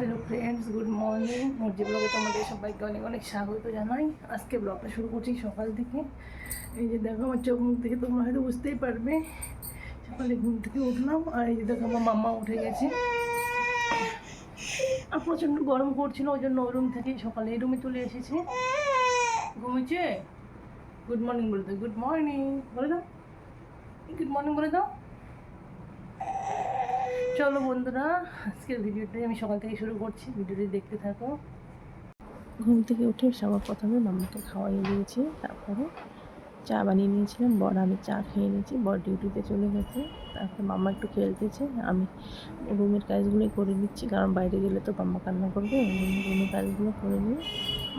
Hello friends good morning মর্জি ব্লগে তোমাদের সবাইকে অনেক অনেক স্বাগত জানাই। আজকে ব্লগটা শুরু করছি সকাল থেকে। এই যে দেখো আমার চোখ মুখ থেকে তোমরা হয়তো বুঝতেই পারবে। সকালে ঘুম থেকে উঠলাম আর এই যে দেখো আমার মাম্মা উঠে গেছে। আর প্রচণ্ড গরম করছিল, ওই জন্য ওই রুম থেকে সকালে এই রুমে চলে এসেছে। ঘুমিয়েছে? গুড মর্নিং বলে দাও গুড মর্নিং বলে দাও। গুড মর্নিং বলে দাও। চলো বন্ধুরা, আজকের ভিডিওটাই আমি সকাল থেকে শুরু করছি। ভিডিওটি দেখতে থাকো। ঘুম থেকে উঠে সবার প্রথমে মাম্মাকে খাওয়াই দিয়েছি, তারপরে চা বানিয়ে নিয়েছিলাম। বড় আমি চা খেয়ে নিয়েছি। বড় ডিউটিতে চলে গেছে। তারপরে মাম্মা একটু খেলতেছে। আমি রুমের কাজগুলোই করে নিচ্ছি, কারণ বাইরে গেলে তো মাম্মা কান্না করবে। রুমের কাজগুলো করে নিয়ে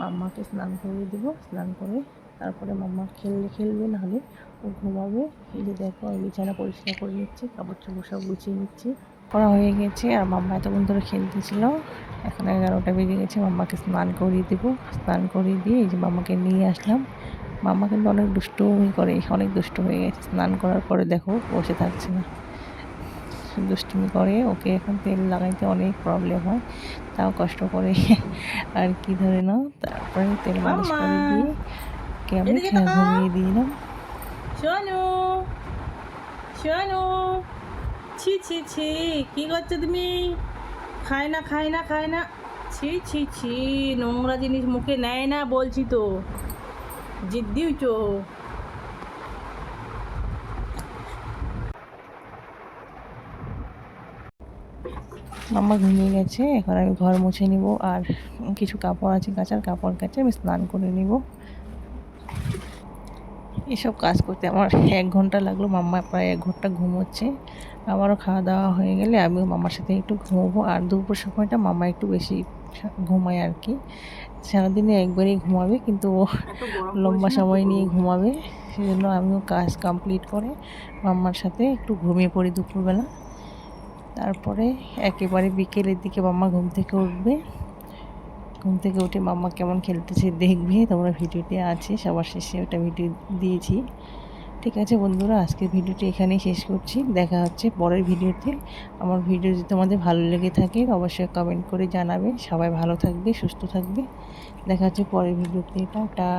মাম্মাকে স্নান করে দেবো। স্নান করে তারপরে মাম্মা খেললে খেলবে, নাহলে ও ঘুমাবে। এই যে দেখো বিছানা পরিষ্কার করে নিচ্ছি, কাপড় চোপড় সব গুছিয়ে নিচ্ছি। করা হয়ে গেছে আর মাম্মা এতক্ষণ ধরে খেলতেছিল। এখন এগারোটা বেজে গেছে মাম্মাকে স্নান করিয়ে দেবো। স্নান করিয়ে দিয়ে এই যে মাম্মাকে নিয়ে আসলাম। মাম্মা কিন্তু অনেক দুষ্টুমি করে অনেক দুষ্ট হয়ে গেছে। স্নান করার পরে দেখো বসে থাকছে না। দুষ্টুমি করে ওকে এখন তেল লাগাইতে অনেক প্রবলেম হয়। তাও কষ্ট করে আর কি ধরে নাও। তারপরে তেল মালিশ করে দিয়ে ওকে আমি। ঘুমিয়ে দিলাম। শোনো শোনো। ছি ছি ছি। কি করছ তুমি? খায় না খায় না খায় না। ছি ছি ছি। নোংরা জিনিস মুখে নেয় না বলছি তো। জিদ্দি উচো মাম্মা ঘুমিয়ে গেছে, এখন আমি ঘর মুছে নিব। আর কিছু কাপড় আছে কাচার কাপড় কাছে আমি স্নান করে নিব। এসব কাজ করতে আমার এক ঘণ্টা লাগল মাম্মা প্রায় এক ঘণ্টা ঘুমোচ্ছে। আমারও খাওয়া দাওয়া হয়ে গেলে আমিও মামার সাথে একটু ঘুমোবো। আর দুপুর সময়টা মামা একটু বেশি ঘুমায় আর কি। সারাদিনে একবারই ঘুমাবে কিন্তু ও লম্বা সময় নিয়ে ঘুমাবে। সেজন্য আমিও কাজ কমপ্লিট করে মাম্মার সাথে একটু ঘুমিয়ে পড়ি দুপুরবেলা। তারপরে একেবারে বিকেলের দিকে মাম্মা ঘুম থেকে উঠবে। ঘুম থেকে উঠে মাম্মা কেমন খেলতেছে দেখবে, তোমরা ভিডিওতে আছে, সবার শেষে ওটা ভিডিও দিয়েছি। ঠিক আছে বন্ধুরা, আজকের ভিডিওটি এখানেই শেষ করছি, দেখা হচ্ছে পরের ভিডিওতে। আমার ভিডিও যদি তোমাদের ভালো লেগে থাকে, অবশ্যই কমেন্ট করে জানাবে। সবাই ভালো থাকবে, সুস্থ থাকবে। দেখা হচ্ছে পরের ভিডিওতে, টাটা।